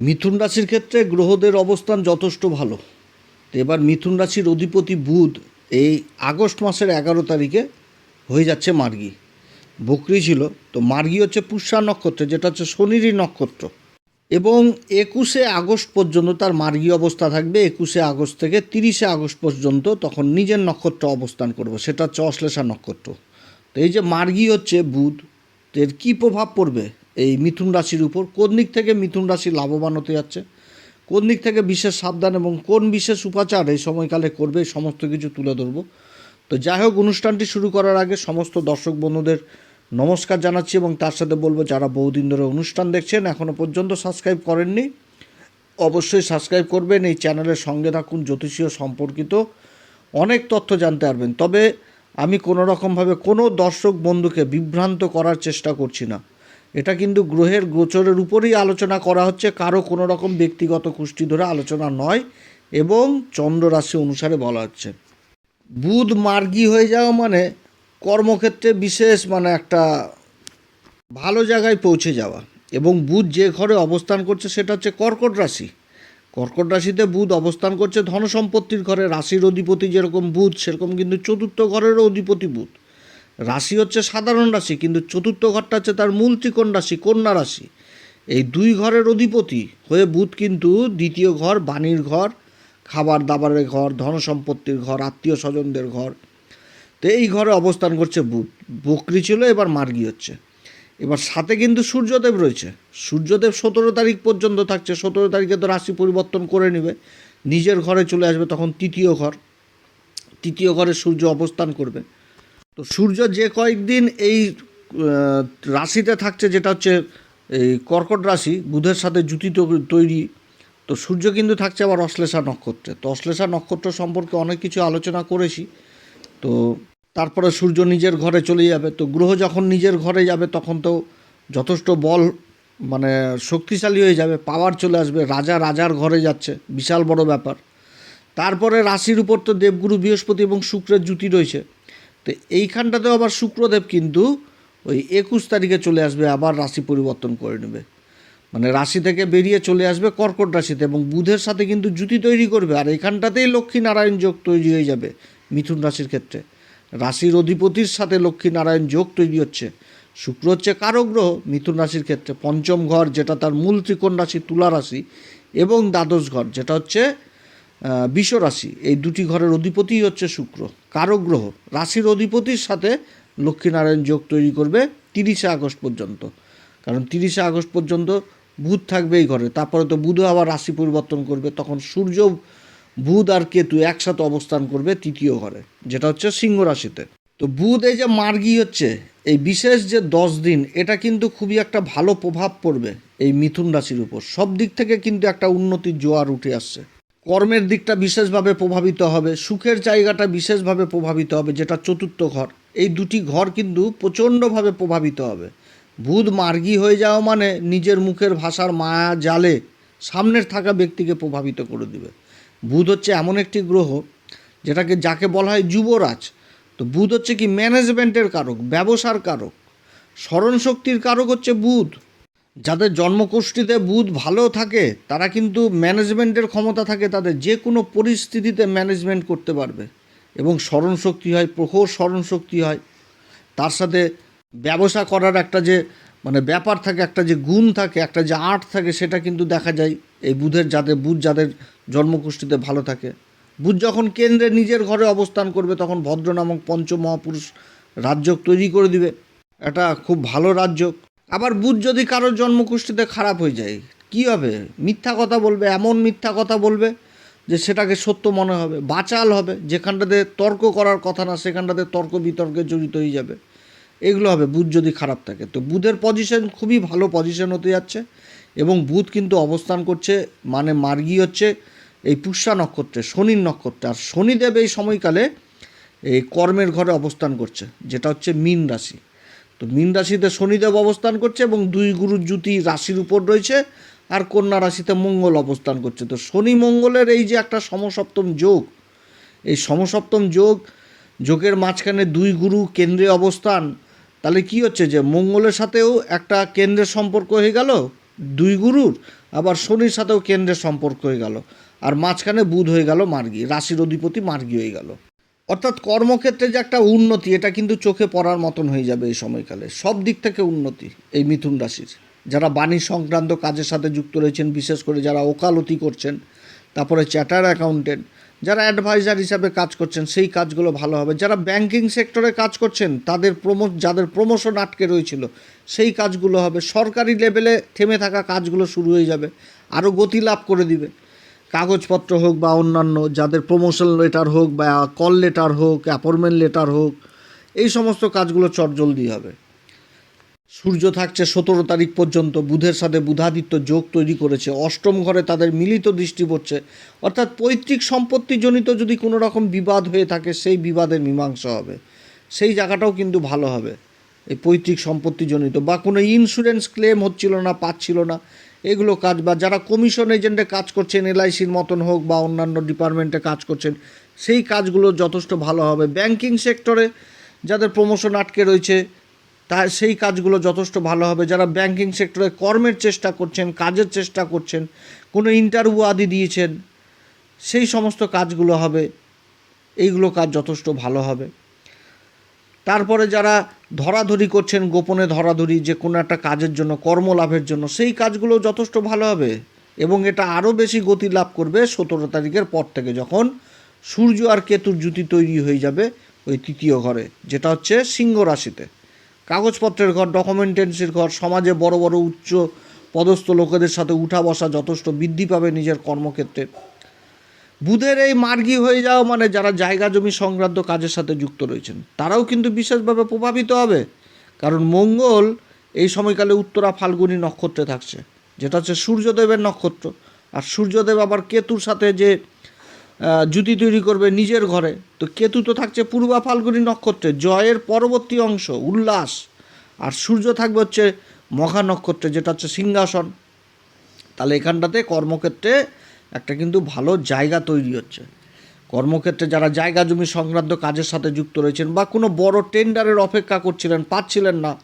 মিথুন রাশির ক্ষেত্রে গ্রহদের অবস্থান যথেষ্ট ভালো। এবার মিথুন রাশির অধিপতি বুধ এই আগস্ট মাসের এগারো তারিখে হয়ে যাচ্ছে মার্গী। বকরি ছিল, তো মার্গী হচ্ছে পুষ্যা নক্ষত্র, যেটা হচ্ছে শনিরই নক্ষত্র। এবং একুশে আগস্ট পর্যন্ত তার মার্গী অবস্থা থাকবে, একুশে আগস্ট থেকে তিরিশে আগস্ট পর্যন্ত তখন নিজের নক্ষত্র অবস্থান করবে, সেটা হচ্ছে অশ্লেষা নক্ষত্র। তো এই যে মার্গী হচ্ছে বুধ এর কী প্রভাব পড়বে? এই মিথুন রাশির উপর কোন দিক থেকে মিথুন রাশি লাভবান হতে যাচ্ছে? কোন দিক থেকে বিশেষ সাবধান এবং কোন বিশেষ উপাচার এই সময়কালে করবে? সমস্ত কিছু তুলে ধরবো। তো যাই হোক, অনুষ্ঠানটি শুরু করার আগে সমস্ত দর্শক বন্ধুদের নমস্কার জানাচ্ছি এবং তার সাথে বলব, যারা বহুদিন ধরে অনুষ্ঠান দেখছেন এখনও পর্যন্ত সাবস্ক্রাইব করেননি, অবশ্যই সাবস্ক্রাইব করবেন। এই চ্যানেলের সঙ্গে থাকুন, জ্যোতিষীয় সম্পর্কিত অনেক তথ্য জানতে পারবেন। তবে আমি কোনো রকমভাবে কোনো দর্শক বন্ধুকে বিভ্রান্ত করার চেষ্টা করছি না। এটা কিন্তু গ্রহের গোচরের উপরেই আলোচনা করা হচ্ছে, কারও কোনো রকম ব্যক্তিগত কুষ্টি ধরে আলোচনা নয় এবং চন্দ্র রাশি অনুসারে বলা হচ্ছে। বুধ মার্গী হয়ে যাওয়া মানে কর্মক্ষেত্রে বিশেষ মানে একটা ভালো জায়গায় পৌঁছে যাওয়া এবং বুধ যে ঘরে অবস্থান করছে সেটা হচ্ছে কর্কট রাশি। কর্কট রাশিতে বুধ অবস্থান করছে ধন সম্পত্তির ঘরে, রাশির অধিপতি যেরকম বুধ, সেরকম কিন্তু চতুর্থ ঘরেরও অধিপতি বুধ। রাশি হচ্ছে সাধারণ রাশি, কিন্তু চতুর্থ ঘরটা হচ্ছে তার মূল ত্রিকোণ রাশি, কন্যা রাশি। এই দুই ঘরের অধিপতি হয়ে বুধ কিন্তু দ্বিতীয় ঘর, বাণীর ঘর খাবার দাবারের ঘর ধন সম্পত্তির ঘর আত্মীয় স্বজনদের ঘর। তো এই ঘরে অবস্থান করছে বুধ। বকরি ছিল, এবার মার্গি হচ্ছে। এবার সাথে কিন্তু সূর্যদেব রয়েছে। সূর্যদেব সতেরো তারিখ পর্যন্ত থাকছে। সতেরো তারিখে তো রাশি পরিবর্তন করে নেবে। নিজের ঘরে চলে আসবে তখন তৃতীয় ঘর। তৃতীয় ঘরে সূর্য অবস্থান করবে। তো সূর্য যে কয়েকদিন এই রাশিতে থাকছে, যেটা হচ্ছে এই কর্কট রাশি, বুধের সাথে জুতি তৈরি, তো সূর্য কিন্তু থাকছে আবার অশ্লেষা নক্ষত্রে। তো অশ্লেষা নক্ষত্র সম্পর্কে অনেক কিছু আলোচনা করেছি, তো তারপরে সূর্য নিজের ঘরে চলে যাবে, তো গ্রহ যখন নিজের ঘরে যাবে, তখন তো যথেষ্ট বল মানে শক্তিশালী হয়ে যাবে পাওয়ার চলে আসবে, রাজা রাজার ঘরে যাচ্ছে, বিশাল বড় ব্যাপার। তারপরে রাশির উপর তো দেবগুরু, বৃহস্পতি এবং শুক্রের জুতি রয়েছে তো এইখানটাতেও আবার শুক্রদেব কিন্তু ওই একুশ তারিখে চলে আসবে, আবার রাশি পরিবর্তন করে নেবে। মানে রাশি থেকে বেরিয়ে চলে আসবে কর্কট রাশিতে এবং বুধের সাথে কিন্তু জুতি তৈরি করবে। আর এখানটাতেই লক্ষ্মী নারায়ণ যোগ তৈরি হয়ে যাবে মিথুন রাশির ক্ষেত্রে। রাশির অধিপতির সাথে লক্ষ্মী নারায়ণ যোগ তৈরি হচ্ছে। শুক্র হচ্ছে কারও গ্রহ মিথুন রাশির ক্ষেত্রে। পঞ্চম ঘর যেটা তার মূল ত্রিকোণ রাশি, তুলা রাশি এবং দ্বাদশ ঘর, যেটা হচ্ছে আহ, বিষ রাশি এই দুটি ঘরের অধিপতিই হচ্ছে শুক্র। কারক গ্রহ রাশির অধিপতির সাথে লক্ষ্মীনারায়ণ যোগ তৈরি করবে তিরিশে আগস্ট পর্যন্ত। কারণ তিরিশে আগস্ট পর্যন্ত বুধ থাকবে এই ঘরে তারপরে তো বুধও আবার রাশি পরিবর্তন করবে তখন সূর্য বুধ আর কেতু একসাথে অবস্থান করবে তৃতীয় ঘরে যেটা হচ্ছে সিংহ রাশিতে। তো বুধ এই যে মার্গী হচ্ছে এই বিশেষ যে দশ দিন এটা কিন্তু খুবই একটা ভালো প্রভাব পড়বে এই মিথুন রাশির উপর। সব দিক থেকে কিন্তু একটা উন্নতির জোয়ার উঠে আসছে। কর্মের দিকটা বিশেষভাবে প্রভাবিত হবে, সুখের জায়গাটা বিশেষভাবে প্রভাবিত হবে, যেটা চতুর্থ ঘর। এই দুটি ঘর কিন্তু প্রচণ্ডভাবে প্রভাবিত হবে। বুধ মার্গী হয়ে যাওয়া মানে নিজের মুখের ভাষার মায়া জালে সামনের থাকা ব্যক্তিকে প্রভাবিত করে দিবে। বুধ হচ্ছে এমন একটি গ্রহ, যেটাকে যাকে বলা হয় যুবরাজ। তো বুধ হচ্ছে কি ম্যানেজমেন্টের কারক, ব্যবসার কারক। স্মরণশক্তির কারক হচ্ছে বুধ যাদের জন্মকুষ্ঠিতে বুধ ভালো থাকে, তারা কিন্তু ম্যানেজমেন্টের ক্ষমতা থাকে, তাদের যে কোনো পরিস্থিতিতে ম্যানেজমেন্ট করতে পারবে। এবং স্মরণশক্তি হয়, প্রখর স্মরণশক্তি হয়। তার সাথে ব্যবসা করার একটা যে মানে ব্যাপার থাকে, একটা যে গুণ থাকে, একটা যে আর্ট থাকে, সেটা কিন্তু দেখা যায় এই বুধের যাদের বুধ যাদের জন্মকুষ্ঠিতে ভালো থাকে। বুধ যখন কেন্দ্রে নিজের ঘরে অবস্থান করবে, তখন ভদ্র নামক পঞ্চমহাপুরুষ রাজ্য তৈরি করে দিবে। এটা খুব ভালো রাজ্য আবার বুধ যদি কারোর জন্মকুষ্ঠিতে খারাপ হয়ে যায়, কি হবে? মিথ্যা কথা বলবে, এমন মিথ্যা কথা বলবে যে সেটাকে সত্য মনে হবে, বাচাল হবে, যেখানটাতে তর্ক করার কথা না, সেখানটাতে তর্ক বিতর্কে জড়িত হয়ে যাবে। এগুলো হবে, বুধ যদি খারাপ থাকে। তো বুধের পজিশন খুবই ভালো পজিশন হতে যাচ্ছে এবং বুধ কিন্তু অবস্থান করছে মানে মার্গী হচ্ছে এই পুষ্যা নক্ষত্রে, শনির নক্ষত্রে। আর শনিদেব এই সময়কালে এই কর্মের ঘরে অবস্থান করছে, যেটা হচ্ছে মীন রাশি। তো মীন রাশিতে শনিদেব অবস্থান করছে এবং দুই গুরুর জুতি রাশির উপর রয়েছে, আর কন্যা রাশিতে মঙ্গল অবস্থান করছে। তো শনি মঙ্গলের এই যে একটা সমসপ্তম যোগ, এই সমসপ্তম যোগ, যোগের মাঝখানে দুই গুরু কেন্দ্রে অবস্থান, তাহলে কি হচ্ছে যে মঙ্গলের সাথেও একটা কেন্দ্রের সম্পর্ক হয়ে গেল, দুই গুরুর, আবার শনির সাথেও কেন্দ্রের সম্পর্ক হয়ে গেল, আর মাঝখানে বুধ হয়ে গেল মার্গী, রাশির অধিপতি মার্গী হয়ে গেল। অর্থাৎ কর্মক্ষেত্রে যে একটা উন্নতি, এটা কিন্তু চোখে পড়ার মতন হয়ে যাবে এই সময়কালে। সব দিক থেকে উন্নতি এই মিথুন রাশির। যারা বাণী সংক্রান্ত কাজের সাথে যুক্ত রয়েছেন, বিশেষ করে যারা ওকালতি করছেন, তারপরে চ্যাটার অ্যাকাউন্টেন্ট, যারা অ্যাডভাইজার হিসাবে কাজ করছেন, সেই কাজগুলো ভালো হবে। যারা ব্যাংকিং সেক্টরে কাজ করছেন, তাদের প্রমো, যাদের প্রমোশন আটকে রয়েছিল, সেই কাজগুলো হবে। সরকারি লেভেলে থেমে থাকা কাজগুলো শুরু হয়ে যাবে, আরও গতি লাভ করে দিবে। কাগজপত্র হোক বা অন্যান্য, যাদের প্রমোশন লেটার হোক বা কল লেটার হোক অ্যাপয়েন্টমেন্ট লেটার হোক, এই সমস্ত কাজগুলো চটজলদি হবে। সূর্য থাকছে সতেরো তারিখ পর্যন্ত, বুধের সাথে বুধাদিত্য যোগ তৈরি করেছে, অষ্টম ঘরে তাদের মিলিত দৃষ্টি পড়ছে। অর্থাৎ পৈতৃক সম্পত্তিজনিত যদি কোনো রকম বিবাদ হয়ে থাকে, সেই বিবাদের মীমাংসা হবে। সেই জায়গাটাও কিন্তু ভালো হবে, এই পৈতৃক সম্পত্তিজনিত, বা কোনো ইন্স্যুরেন্স ক্লেম হচ্ছিল না, পাচ্ছিল না এগুলো কাজ বা যারা কমিশন এজেন্টে কাজ করছেন এলআইসির মতন হোক বা অন্যান্য ডিপার্টমেন্টে কাজ করছেন, সেই কাজগুলো যথেষ্ট ভালো হবে। ব্যাংকিং সেক্টরে যাদের প্রমোশন আটকে রয়েছে তা সেই কাজগুলো যথেষ্ট ভালো হবে। যারা ব্যাংকিং সেক্টরে কর্মের চেষ্টা করছেন, কাজের চেষ্টা করছেন, কোনো ইন্টারভিউ আদি দিয়েছেন, সেই সমস্ত কাজগুলো হবে। এইগুলো কাজ যথেষ্ট ভালো হবে। তারপরে যারা ধরাধরি করছেন, গোপনে ধরাধরি, যে কোনো একটা কাজের জন্য, কর্মলাভের জন্য, সেই কাজগুলো যথেষ্ট ভালো হবে। এবং এটা আরও বেশি গতি লাভ করবে সতেরো তারিখের পর থেকে, যখন সূর্য আর কেতুর জুতি তৈরি হয়ে যাবে ওই তৃতীয় ঘরে, যেটা হচ্ছে সিংহ রাশিতে। কাগজপত্রের ঘর, ডকুমেন্টেন্সির ঘর, সমাজে বড় বড় উচ্চ পদস্থ লোকেদের সাথে উঠা বসা যথেষ্ট বৃদ্ধি পাবে নিজের কর্মক্ষেত্রে। বুধের এই মার্গী হয়ে যাওয়া মানে যারা জায়গা জমি সংক্রান্ত কাজের সাথে যুক্ত রয়েছেন, তারাও কিন্তু বিশেষভাবে প্রভাবিত হবে। কারণ মঙ্গল এই সময়কালে উত্তরা ফাল্গুনী নক্ষত্রে থাকছে, যেটা হচ্ছে সূর্যদেবের নক্ষত্র। আর সূর্যদেব আবার কেতুর সাথে যে জুতি তৈরি করবে নিজের ঘরে, তো কেতু তো থাকছে পূর্বা ফাল্গুনী নক্ষত্রে, জয়ের পরবর্তী অংশ, উল্লাস। আর সূর্য থাকবে হচ্ছে মঘা নক্ষত্রে, যেটা হচ্ছে সিংহাসন। তাহলে এখানটাতে কর্মক্ষেত্রে একটা কিন্তু ভালো জায়গা তৈরি হচ্ছে। কর্মক্ষেত্রে যারা জায়গা জমি সংক্রান্ত কাজের সাথে যুক্ত রয়েছেন বা কোনো বড় টেন্ডারের অপেক্ষা করছিলেন, পাচ্ছিলেন না,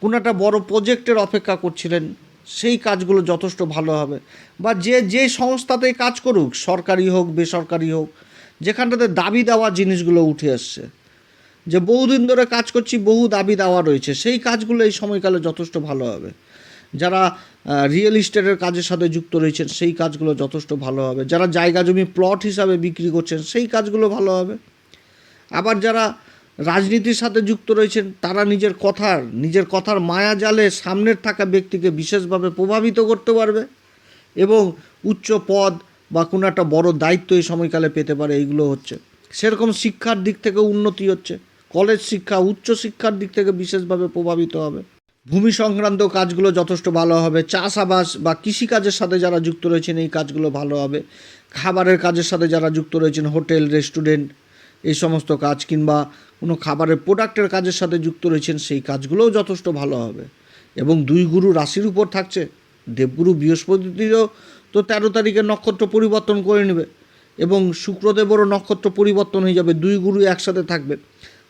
কোনো একটা বড় প্রজেক্টের অপেক্ষা করছিলেন, সেই কাজগুলো যথেষ্ট ভালো হবে। বা যে যে সংস্থাতেই কাজ করুক, সরকারি হোক, বেসরকারি হোক, যেখানটাতে দাবি দেওয়া জিনিসগুলো উঠে আসছে। যে বহুদিন ধরে কাজ করছি, বহু দাবি দেওয়া রয়েছে, সেই কাজগুলো এই সময়কালে যথেষ্ট ভালো হবে। যারা রিয়েল ইস্টেটের কাজের সাথে যুক্ত রয়েছেন, সেই কাজগুলো যথেষ্ট ভালো হবে। যারা জায়গা জমি প্লট হিসাবে বিক্রি করছেন, সেই কাজগুলো ভালো হবে। আবার যারা রাজনীতির সাথে যুক্ত রয়েছেন, তারা নিজের কথার নিজের কথার মায়া জালে সামনের থাকা ব্যক্তিকে বিশেষভাবে প্রভাবিত করতে পারবে এবং উচ্চ পদ বা কোনো একটা বড় দায়িত্ব এই সময়কালে পেতে পারে, এইগুলো হচ্ছে। সেরকম শিক্ষার দিক থেকে উন্নতি হচ্ছে কলেজ শিক্ষা, উচ্চ শিক্ষার দিক থেকে বিশেষভাবে প্রভাবিত হবে। ভূমি সংক্রান্ত কাজগুলো যথেষ্ট ভালো হবে, চাষাবাস বা কৃষিকাজের সাথে যারা যুক্ত রয়েছেন এই কাজগুলো ভালো হবে, খাবারের কাজের সাথে যারা যুক্ত রয়েছেন, হোটেল, রেস্টুরেন্ট, এই সমস্ত কাজ কিংবা কোনো খাবারের প্রোডাক্টের কাজের সাথে যুক্ত রয়েছেন, সেই কাজগুলোও যথেষ্ট ভালো হবে। এবং দুই গুরু রাশির উপর থাকছে, দেবগুরু বৃহস্পতিরও তো তেরো তারিখে নক্ষত্র পরিবর্তন করে নেবে এবং শুক্রদেবেরও নক্ষত্র পরিবর্তন হয়ে যাবে, দুই গুরু একসাথে থাকবে।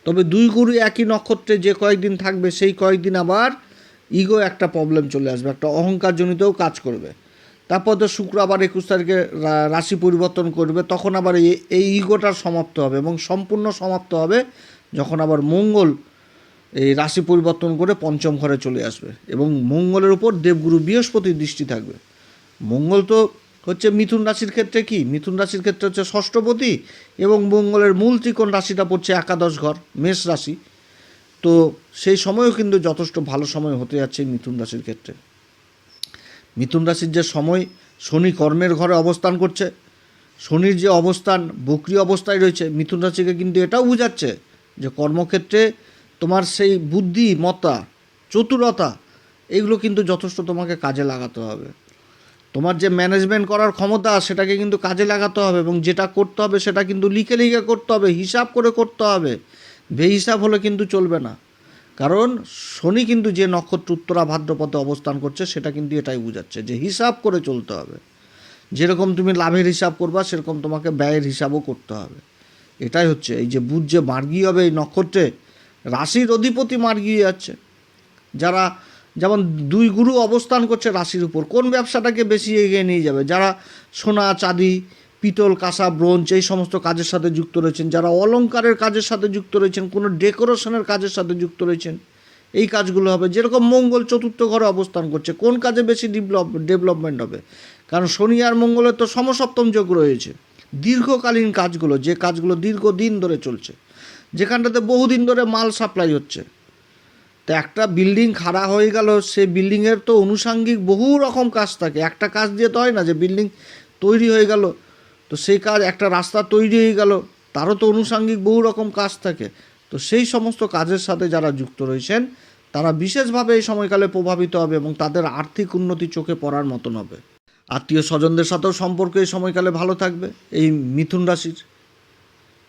তবে দুই গুরু একই নক্ষত্রে যে কয়েকদিন থাকবে, সেই কয়েকদিন আবার ইগো একটা প্রবলেম চলে আসবে, একটা অহংকারজনিতও কাজ করবে। তারপর তো শুক্র আবার একুশ তারিখে রাশি পরিবর্তন করবে, তখন আবার এই এই ইগোটার সমাপ্ত হবে এবং সম্পূর্ণ সমাপ্ত হবে যখন আবার মঙ্গল এই রাশি পরিবর্তন করে পঞ্চম ঘরে চলে আসবে এবং মঙ্গলের উপর দেবগুরু বৃহস্পতির দৃষ্টি থাকবে। মঙ্গল তো হচ্ছে মিথুন রাশির ক্ষেত্রে কি? মিথুন রাশির ক্ষেত্রে হচ্ছে ষষ্ঠপতি এবং মঙ্গলের মূল ত্রিকোণ রাশিটা পড়ছে একাদশ ঘর, মেষ রাশি। তো সেই সময়ও কিন্তু যথেষ্ট ভালো সময় হতে যাচ্ছে মিথুন রাশির ক্ষেত্রে। মিথুন রাশির যে সময়, শনি কর্মের ঘরে অবস্থান করছে। শনির যে অবস্থান, বক্রি অবস্থায় রয়েছে, মিথুন রাশিকে কিন্তু এটাও বোঝাচ্ছে যে কর্মক্ষেত্রে তোমার সেই বুদ্ধি মতা চতুরতা, এগুলো কিন্তু যথেষ্ট তোমাকে কাজে লাগাতে হবে। তোমার যে ম্যানেজমেন্ট করার ক্ষমতা, সেটাকে কিন্তু কাজে লাগাতে হবে এবং যেটা করতে হবে, সেটা কিন্তু লিখে লিখে করতে হবে, হিসাব করে করতে হবে। বেহিসাব হলে কিন্তু চলবে না। কারণ শনি কিন্তু যে নক্ষত্র উত্তরা ভাদ্রপথে অবস্থান করছে, সেটা কিন্তু এটাই বোঝাচ্ছে যে হিসাব করে চলতে হবে। যেরকম তুমি লাভের হিসাব করবা, সেরকম তোমাকে ব্যয়ের হিসাবও করতে হবে। এটাই হচ্ছে, এই যে বুধ যে মার্গী হবে এই নক্ষত্রে, রাশির অধিপতি মার্গী যাচ্ছে যারা, যেমন দুই গুরু অবস্থান করছে রাশির উপর, কোন ব্যবসাটাকে বেশি এগিয়ে নিয়ে যাবে? যারা সোনা, চাঁদি পিতল, কাঁসা, ব্রোঞ্জ এই সমস্ত কাজের সাথে যুক্ত রয়েছেন। যারা অলংকারের কাজের সাথে যুক্ত রয়েছেন, কোনো ডেকোরেশনের কাজের সাথে যুক্ত রয়েছেন, এই কাজগুলো হবে। যেরকম মঙ্গল চতুর্থ ঘরে অবস্থান করছে, কোন কাজে বেশি ডেভেলপ ডেভেলপমেন্ট হবে? কারণ শনি আর মঙ্গলের তো সমসপ্তম যোগ রয়েছে। দীর্ঘকালীন কাজগুলো, যে কাজগুলো দীর্ঘদিন ধরে চলছে, যেখানটাতে বহুদিন ধরে মাল সাপ্লাই হচ্ছে। তো একটা বিল্ডিং খাড়া হয়ে গেল, সে বিল্ডিংয়ের তো অনুষাঙ্গিক বহু রকম কাজ থাকে। একটা কাজ দিয়ে তো হয় না যে বিল্ডিং তৈরি হয়ে গেল তো সেই কাজ একটা রাস্তা তৈরি হয়ে গেল। তারও তো অনুষাঙ্গিক বহু রকম কাজ থাকে। তো সেই সমস্ত কাজের সাথে যারা যুক্ত রয়েছেন, তারা বিশেষভাবে এই সময়কালে প্রভাবিত হবে এবং তাদের আর্থিক উন্নতি চোখে পড়ার মতন হবে। আত্মীয় স্বজনদের সাথেও সম্পর্ক এই সময়কালে ভালো থাকবে। এই মিথুন রাশির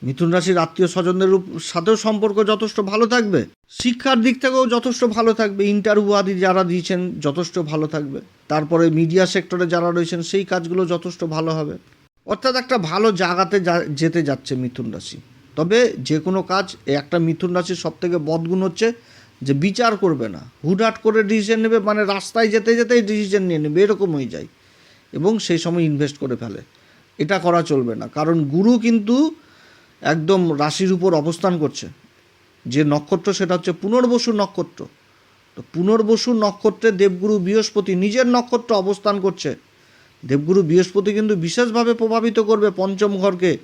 মিথুন রাশির আত্মীয় স্বজনদের সাথেও সম্পর্ক যথেষ্ট ভালো থাকবে। শিক্ষার দিক থেকেও যথেষ্ট ভালো থাকবে। ইন্টারভিউ আদি যারা দিয়েছেন, যথেষ্ট ভালো থাকবে। তারপরে মিডিয়া সেক্টরে যারা রয়েছেন, সেই কাজগুলো যথেষ্ট ভালো হবে। অর্থাৎ একটা ভালো জায়গাতে যেতে যাচ্ছে মিথুন রাশি। তবে যে কোনো কাজ একটা মিথুন রাশির সব থেকে বদগুণ হচ্ছে যে বিচার করবে না। হুটহাট করে ডিসিশন নেবে মানে রাস্তায় যেতে যেতেই ডিসিশন নিয়ে নেবে, এরকম হয়ে যায়। এবং সেই সময় ইনভেস্ট করে ফেলে। এটা করা চলবে না। কারণ গুরু কিন্তু একদম রাশির উপর অবস্থান করছে। যে নক্ষত্র, সেটা হচ্ছে পুনর্বসু নক্ষত্র। তো পুনর্বসু নক্ষত্রে দেবগুরু বৃহস্পতি নিজের নক্ষত্র অবস্থান করছে। দেবগুরু বৃহস্পতি কিন্তু বিশেষভাবে প্রভাবিত করবে পঞ্চম ঘরকে,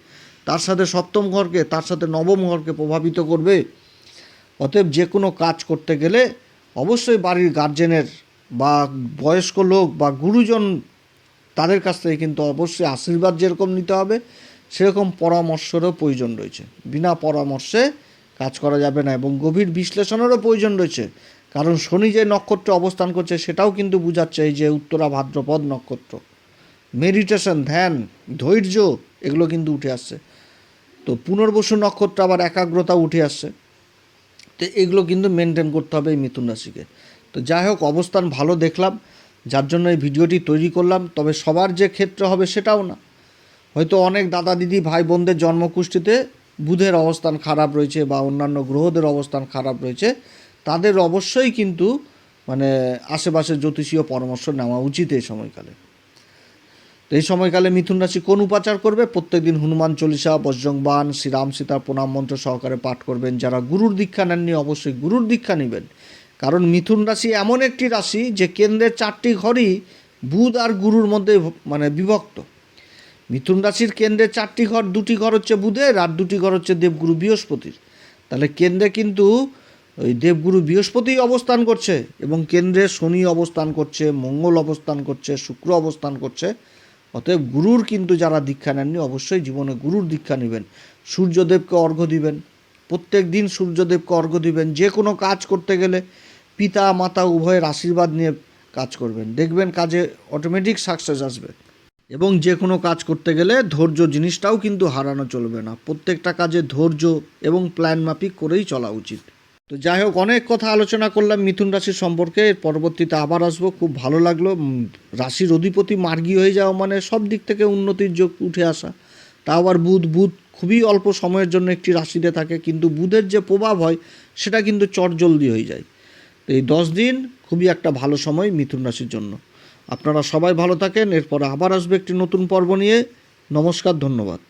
তার সাথে সপ্তম ঘরকে, তার সাথে নবম ঘরকে প্রভাবিত করবে। অতএব যে কোনো কাজ করতে গেলে অবশ্যই বাড়ির গার্জেনের বা বয়স্ক লোক বা গুরুজন তাদের কাছ থেকে কিন্তু অবশ্যই আশীর্বাদ যেরকম নিতে হবে, সেরকম পরামর্শেরও প্রয়োজন রয়েছে। বিনা পরামর্শে কাজ করা যাবে না এবং গভীর বিশ্লেষণেরও প্রয়োজন রয়েছে। কারণ শনি যে নক্ষত্রে অবস্থান করছে, সেটাও কিন্তু বোঝাচ্ছে এই যে উত্তরা ভাদ্রপদ নক্ষত্র। মেডিটেশন, ধ্যান, ধৈর্য, এগুলো কিন্তু উঠে আসছে। তো পুনর্বসু নক্ষত্র আবার একাগ্রতা উঠে আসছে। তো এগুলো কিন্তু মেনটেন করতে হবে এই মিথুন রাশিকে। তো যাই হোক, অবস্থান ভালো দেখলাম, যার জন্য এই ভিডিওটি তৈরি করলাম, তবে সবার যে ক্ষেত্র হবে সেটাও না। হয়তো অনেক দাদা দিদি, ভাই বোনদের জন্মকুষ্ঠিতে বুধের অবস্থান খারাপ রয়েছে বা অন্যান্য গ্রহদের অবস্থান খারাপ রয়েছে, তাদের অবশ্যই কিন্তু মানে আশেপাশে জ্যোতিষীয় পরামর্শ নেওয়া উচিত এই সময়কালে। এই সময়কালে মিথুন রাশি কোন উপাচার করবে? প্রত্যেকদিন হনুমান চল্লিশা বজ্রংবান শ্রীরাম সীতার প্রণাম মন্ত্র সহকারে পাঠ করবেন। যারা গুরুর দীক্ষা নেননি, অবশ্যই গুরুর দীক্ষা নেবেন। কারণ মিথুন রাশি এমন একটি রাশি যে কেন্দ্রের চারটি ঘরই বুধ আর গুরুর মধ্যে মানে বিভক্ত। মিথুন রাশির কেন্দ্রে চারটি ঘর, দুটি ঘর হচ্ছে বুধের আর দুটি ঘর হচ্ছে দেবগুরু বৃহস্পতির। তাহলে কেন্দ্রে কিন্তু ওই দেবগুরু বৃহস্পতি অবস্থান করছে এবং কেন্দ্রে শনি অবস্থান করছে, মঙ্গল অবস্থান করছে, শুক্র অবস্থান করছে। অতএব গুরুর কিন্তু যারা দীক্ষা নেননি, অবশ্যই জীবনে গুরুর দীক্ষা নেবেন। সূর্যদেবকে অর্ঘ্য দিবেন। প্রত্যেক দিন সূর্যদেবকে অর্ঘ্য দিবেন। যে কোনো কাজ করতে গেলে পিতা, মাতা উভয়ের আশীর্বাদ নিয়ে কাজ করবেন। দেখবেন কাজে অটোমেটিক সাকসেস আসবে। এবং যে কোনো কাজ করতে গেলে ধৈর্য জিনিসটাও কিন্তু হারানো চলবে না। প্রত্যেকটা কাজে ধৈর্য এবং প্ল্যান মাফিক করেই চলা উচিত। তো যাই হোক, অনেক কথা আলোচনা করলাম মিথুন রাশির সম্পর্কে। পরবর্তীতে আবার আসব, খুব ভালো লাগল। রাশির অধিপতি মার্গী হয়ে যাওয়া মানে সব দিক থেকে উন্নতির যোগ উঠে আসা। তা আবার বুধ বুধ খুবই অল্প সময়ের জন্য একটি রাশিতে থাকে, কিন্তু বুধের যে প্রভাব হয়, সেটা কিন্তু চটজলদি হয়ে যায়। তো এই দশ দিন খুবই একটা ভালো সময় মিথুন রাশির জন্য। আপনারা সবাই ভালো থাকেন, এরপরে আবার আসবে একটি নতুন পর্ব নিয়ে। নমস্কার, ধন্যবাদ।